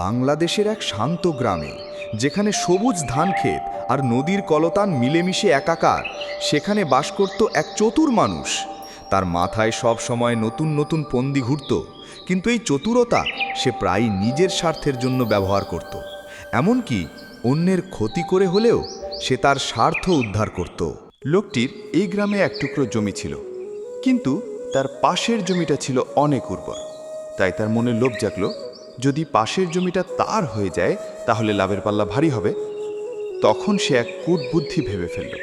বাংলাদেশের এক শান্ত গ্রামে, যেখানে সবুজ ধান ক্ষেত আর নদীর কলতান মিলেমিশে একাকার, সেখানে বাস করত এক চতুর মানুষ। তার মাথায় সব সময় নতুন নতুন পন্দি ঘুরত, কিন্তু এই চতুরতা সে প্রায় নিজের স্বার্থের জন্য ব্যবহার করত। এমনকি অন্যের ক্ষতি করে হলেও সে তার স্বার্থ উদ্ধার করত। লোকটির এই গ্রামে এক টুকরো জমি ছিল, কিন্তু তার পাশের জমিটা ছিল অনেক উর্বর। তাই তার মনে লোভ জাগলো যদি পাশের জমিটা তার হয়ে যায়, তাহলে লাভের পাল্লা ভারী হবে। তখন সে এক কূট বুদ্ধি ভেবে ফেলল।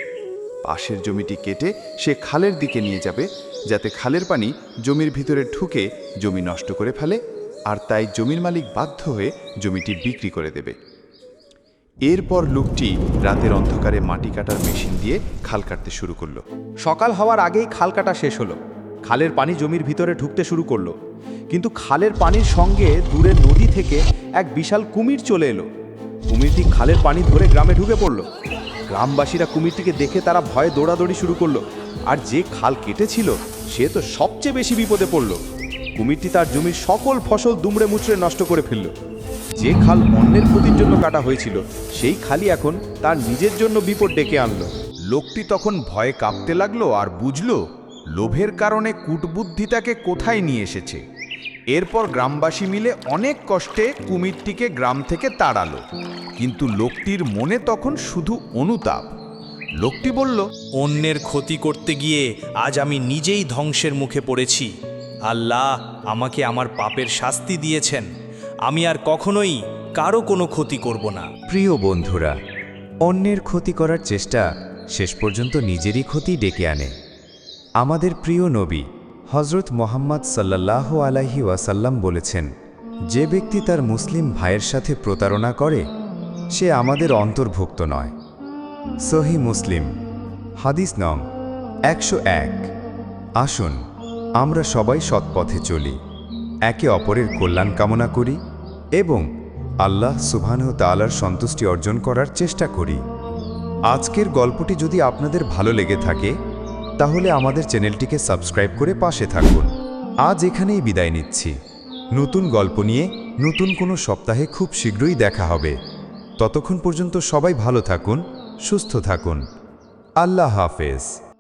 পাশের জমিটি কেটে সে খালের দিকে নিয়ে যাবে, যাতে খালের পানি জমির ভিতরে ঢুকে জমি নষ্ট করে ফেলে আর তাই জমির মালিক বাধ্য হয়ে জমিটি বিক্রি করে দেবে। এরপর লোকটি রাতের অন্ধকারে মাটি কাটার মেশিন দিয়ে খাল কাটতে শুরু করল। সকাল হওয়ার আগেই খাল কাটা শেষ হলো। খালের পানি জমির ভিতরে ঢুকতে শুরু করল। কিন্তু খালের পানির সঙ্গে দূরের নদী থেকে এক বিশাল কুমির চলে এলো। কুমিরটি খালের পানি ধরে গ্রামে ঢুকে পড়ল। গ্রামবাসীরা কুমিরটিকে দেখে তারা ভয়ে দৌড়াদৌড়ি শুরু করল। আর যে খাল কেটেছিল, সে তো সবচেয়ে বেশি বিপদে পড়ল। কুমিরটি তার জমির সকল ফসল দুমড়ে মুচড়ে নষ্ট করে ফেলল। যে খাল অন্যের ক্ষতির জন্য কাটা হয়েছিল, সেই খালি এখন তার নিজের জন্য বিপদ ডেকে আনলো। লোকটি তখন ভয়ে কাঁপতে লাগল আর বুঝলো, লোভের কারণে কূটবুদ্ধি তাকে কোথায় নিয়ে এসেছে। এরপর গ্রামবাসী মিলে অনেক কষ্টে কুমিরটিকে গ্রাম থেকে তাড়ালো। কিন্তু লোকটির মনে তখন শুধু অনুতাপ। লোকটি বলল অন্যের ক্ষতি করতে গিয়ে আজ আমি নিজেই ধ্বংসের মুখে পড়েছি। আল্লাহ আমাকে আমার পাপের শাস্তি দিয়েছেন। আমি আর কখনোই কারও কোনো ক্ষতি করব না। প্রিয় বন্ধুরা অন্যের ক্ষতি করার চেষ্টা শেষ পর্যন্ত নিজেরই ক্ষতি ডেকে আনে। আমাদের প্রিয় নবী হজরত মোহাম্মদ সাল্লাহ আলাইহি ওয়াসাল্লাম বলেছেন, যে ব্যক্তি তার মুসলিম ভাইয়ের সাথে প্রতারণা করে, সে আমাদের অন্তর্ভুক্ত নয়। সহি মুসলিম, হাদিস নং একশো এক। আসুন, আমরা সবাই সৎপথে চলি, একে অপরের কল্যাণ কামনা করি এবং আল্লাহ সুবহানহ তাআলার সন্তুষ্টি অর্জন করার চেষ্টা করি। আজকের গল্পটি যদি আপনাদের ভালো লেগে থাকে তাহলে আমাদের চ্যানেলটিকে সাবস্ক্রাইব করে পাশে থাকুন। আজ এখানেই বিদায় নিচ্ছি। নতুন গল্প নিয়ে নতুন কোনো সপ্তাহে খুব শীঘ্রই দেখা হবে। ততক্ষণ পর্যন্ত সবাই ভালো থাকুন, সুস্থ থাকুন। আল্লাহ হাফেজ।